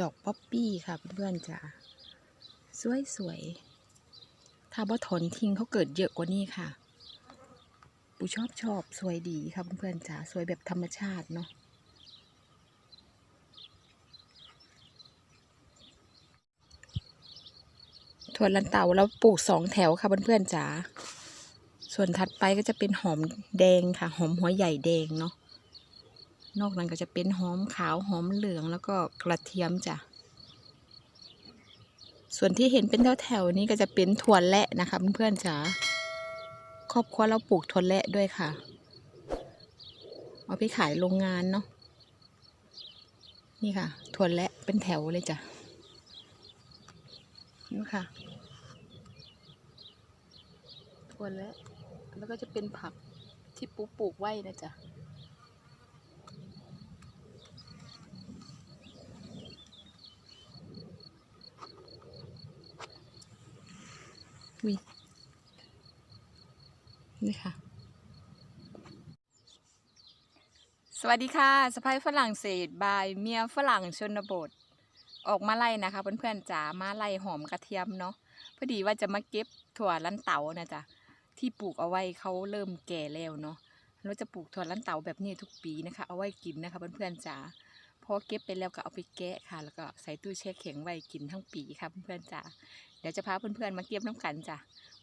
ดอกป๊อปปี้ค่ะเพื่อนๆจ้าสวยสวยๆถ้าบ่ถอนทิ้งเขาเกิดเยอะกว่านี้ค่ะ ปูชอบชอบสวยดีค่ะเพื่อนๆจ๋าสวยแบบธรรมชาติเนาะถั่วลันเตาแล้วปลูกสองแถวค่ะเพื่อนๆจ๋าส่วนถัดไปก็จะเป็นหอมแดงค่ะ หอมหัวใหญ่แดงเนาะ นอกนั้นก็จะเป็นหอมขาวหอมเหลืองแล้วก็กระเทียมจ้ะ ส่วนที่เห็นเป็นแถวๆนี้ก็จะเป็นถั่วแระนะคะเพื่อนๆจ๋า ครอบครัวเราปลูกถั่วแระด้วยค่ะ เอาไปขายโรงงานเนาะ นี่ค่ะ ถั่วแระเป็นแถวเลยจ้ะ นี่ค่ะ ถั่วแระแล้วก็จะเป็นผักที่ปูปลูกไว้นะจ๊ะ วินี่ค่ะ สวัสดีค่ะสะพายฝรั่งเศสบายเมียฝรั่งชนบท ออกมาไล่นะคะเพื่อนๆจ๋ามาไล่หอมกระเทียมเนาะพอดีว่าจะมาเก็บถั่วลันเตานะจ๊ะที่ปลูกเอาไว้เขาเริ่มแก่แล้วเนาะเราจะปลูกถั่วลันเตาแบบนี้ทุกปีนะคะ เอาไว้กินนะคะเพื่อนๆจ๋าพอเก็บไปแล้วก็เอาไปแกะค่ะ แล้วก็ใส่ตู้แช่แข็งไว้กินทั้งปีค่ะเพื่อนๆจ๋า เดี๋ยวจะพาเพื่อนๆมาเก็บน้ำกันจ้ะ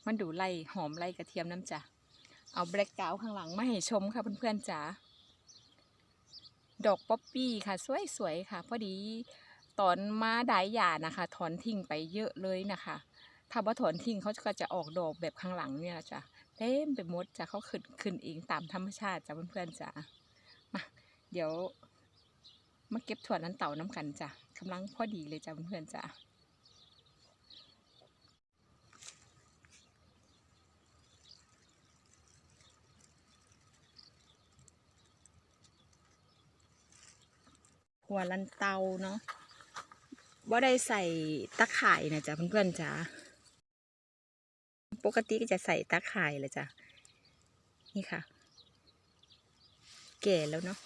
มันดูไล่หอมไล่กระเทียมน้ำจ้ะเอาแบล็กกาวข้างหลังมาให้ชมค่ะเพื่อนๆจ๋าดอกป๊อปปี้ค่ะสวยๆค่ะ พอดีตอนมาได้หยานะคะ ถอนทิ้งไปเยอะเลยนะคะ ถ้าว่าถอนทิ้งเขาก็จะออกดอกแบบข้างหลังเนี่ยแหละจ้ะเต็มไปหมดจ้ะเขาขึ้นขึ้นเองตามธรรมชาติจ้ะเพื่อนๆจ้ะมาเดี๋ยวมาเก็บถั่วลันเต่าน้ำกันจ้ะกำลังพอดีเลยจ้ะเพื่อนๆจ้ะ หัวลันเตาเนาะว่าได้ใส่ตะข่ายนะจ๊ะเพื่อนๆจ้ะปกติก็จะใส่ตะข่ายเลยจ้ะนี่ค่ะ แก่แล้วเนาะ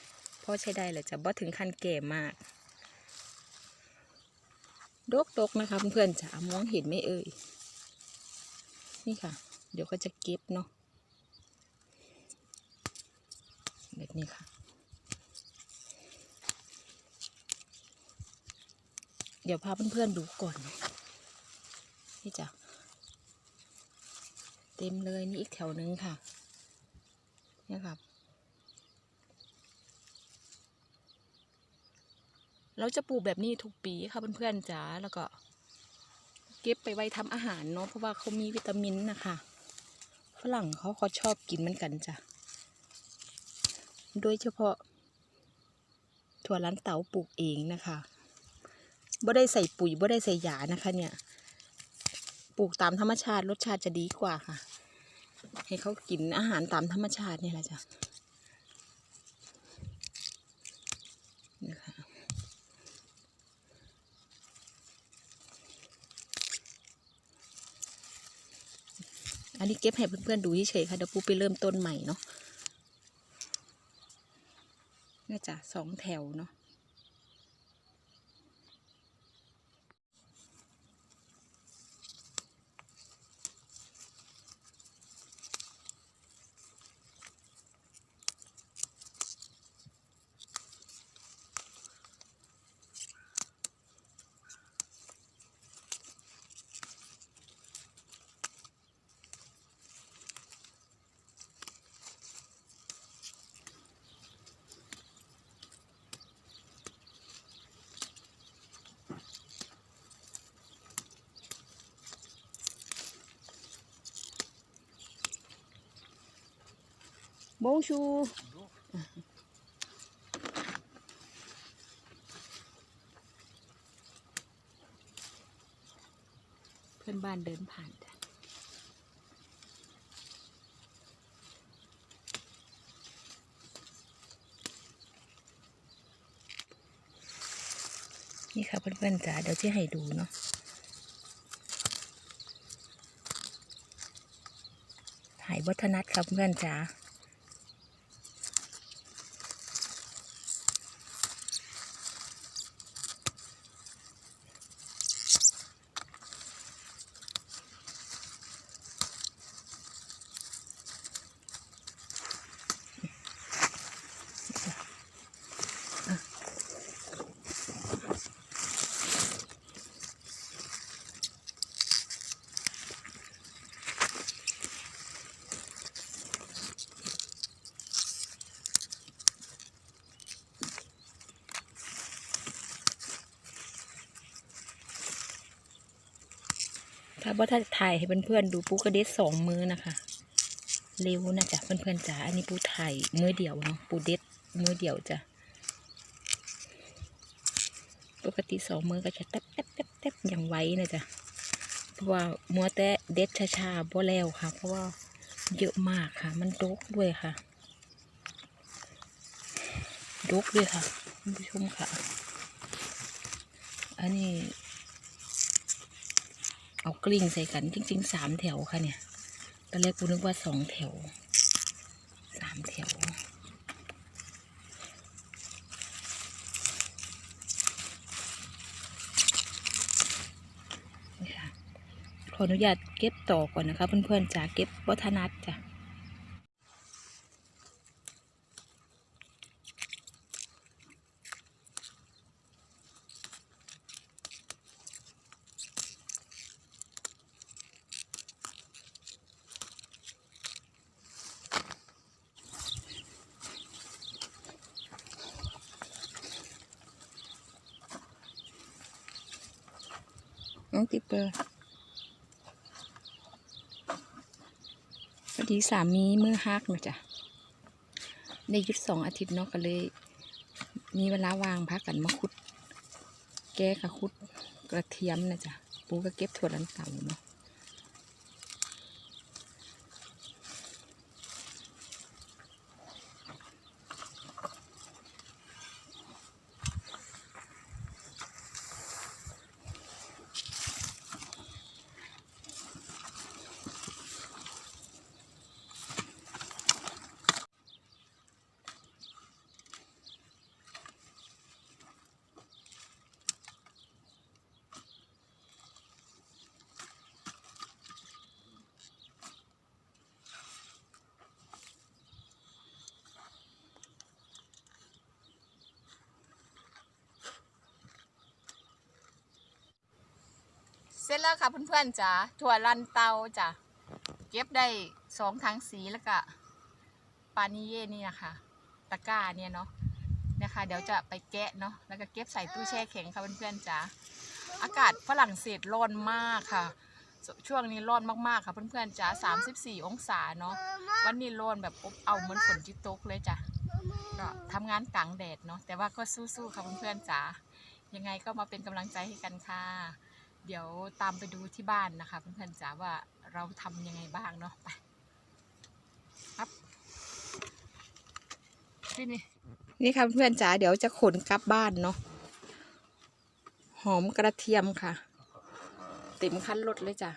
พ่อใช้ได้เลยจ้ะบ่ถึงขั้นแก่มากดกตกนะคะเพื่อนๆจ๋ามองเห็นไหมเอ่ย นี่ค่ะ เดี๋ยวก็จะเก็บเนาะแบบนี้ค่ะ เดี๋ยวพาเพื่อนๆดูก่อนนี่จ้ะเต็มเลยนี่อีกแถวนึงค่ะเนี่ยครับ เราจะปลูกแบบนี้ทุกปีค่ะเพื่อนๆจ๋าแล้วก็เก็บไปไว้ทำอาหารเนาะเพราะว่าเขามีวิตามินนะคะฝรั่งเขาเขาชอบกินเหมือนกันจ้ะ โดยเฉพาะถั่วลันเต๋าปลูกเองนะคะ บ่ได้ใส่ปุ๋ยบ่ได้ใส่ยานะคะ เนี่ย ปลูกตามธรรมชาติรสชาติจะดีกว่าค่ะ ให้เขากินอาหารตามธรรมชาตินี่แหละจ้ะนะคะอันนี้เก็บให้เพื่อนๆดูเฉยๆค่ะเดี๋ยวปูไปเริ่มต้นใหม่เนาะเนี่ยจ้ะสองแถวเนาะ Bonjour. เพื่อนบ้านเดินผ่านจ้ะนี่ค่ะเพื่อนๆจ๋าเดี๋ยวจะให้ดูเนาะถ่ายวัฒนัทครับเพื่อนจ๋า ค่ะว่าถ้าถ่ายให้เพื่อนๆดูปูกระเด็ดสองมือนะคะเร็วนะจ๊ะเพื่อนๆจ๋าอันนี้ปูถ่ายมือเดียวเนาะปูเด็ดมือเดียวจ้ะปกติสองมือก็จะแทบแทบแทบแทบอย่างไวนะจ๊ะเพราะว่ามัวแต่เด็ดช้าๆบ่แล้วค่ะ เพราะว่าเยอะมากค่ะ มันดกด้วยค่ะดกด้วยค่ะคุณผู้ชมค่ะ อันนี้ เอากลิ้งใส่กันจริงๆสามแถวค่ะเนี่ยตอนแรกกูนึกว่าสองแถวสามแถวนี่ค่ะขออนุญาตเก็บต่อก่อนนะคะเพื่อนๆจ๋าเก็บวัฒนัดจ้ะ น้งติเปอร์พอดีสามีมือฮักนะจ้ะได้ยุดสองอาทิตย์เนาะก็เลย มีเวลาวางพักกันมาคุด แก้กับคุดกระเทียมนะจ๊ะ ปูก็เก็บถั่วลันเต่าเนาะ ร็จแล้วค่ะเพื่อนๆจ๋าถั่วลันเตาจ้ะเก็บได้สองถังสีแล้วก็ปานิเย่นี่นะคะตะกร้าเนี่ยเนาะนะคะ เดี๋ยวจะไปแกะเนาะแล้วก็เก็บใส่ตู้แช่แข็งค่ะเพื่อนๆจ๋าอากาศฝรั่งเศสร้อนมากค่ะ ช่วงนี้ร้อนมากๆค่ะเพื่อนๆจ๋า34 องศาเนาะวันนี้ร้อนแบบอบเอาเหมือนฝนจิตกเลยจ้ะก็ทำงานกลางแดดเนาะแต่ว่าก็สู้ๆค่ะเพื่อนๆจ๋ายังไงก็มาเป็นกำลังใจให้กันค่ะ เดี๋ยวตามไปดูที่บ้านนะคะเพื่อนๆจ๋าว่าเราทำยังไงบ้างเนาะไปครับนี่นี่นี่ค่ะเพื่อนจ๋าเดี๋ยวจะขนกลับบ้านเนาะหอมกระเทียมค่ะเต็มคันรถเลยจ้ะ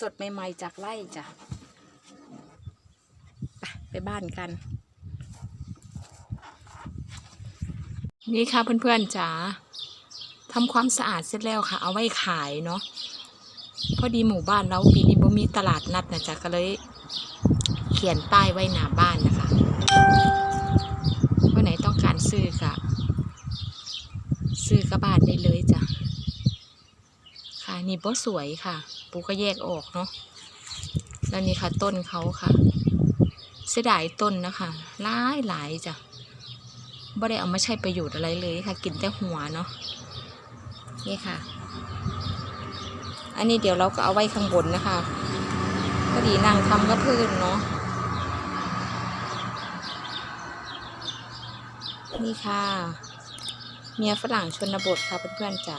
สดๆ ใหม่ ๆ จากไร่จ้ะไปไปบ้านกัน นี่ค่ะเพื่อนๆจ๋าทำความสะอาดเสร็จแล้วค่ะ เอาไว้ขายเนาะพอดีหมู่บ้านเราปีนี้บ่มีตลาดนัดนะจ๊ะก็เลย เขียนป้ายไว้หน้าบ้านนะคะวันไหนต้องการซื้อก็ซื้อกระบาดได้เลยจ้ะค่ะนี่บ่สวยค่ะ ปูก็แยกออกเนาะแล้วนี่ค่ะต้นเขาค่ะ เสียดายต้นนะคะหลายหลายจ้ะ บ่ได้เอามาใช้ประโยชน์อะไรเลยค่ะ กินแต่หัวเนาะนี่ค่ะ อันนี้เดี๋ยวเราก็เอาไว้ข้างบนนะคะพอดีนั่งทำก็พื้นเนาะนี่ค่ะ เมียฝรั่งชนบทค่ะเพื่อนๆจ๋า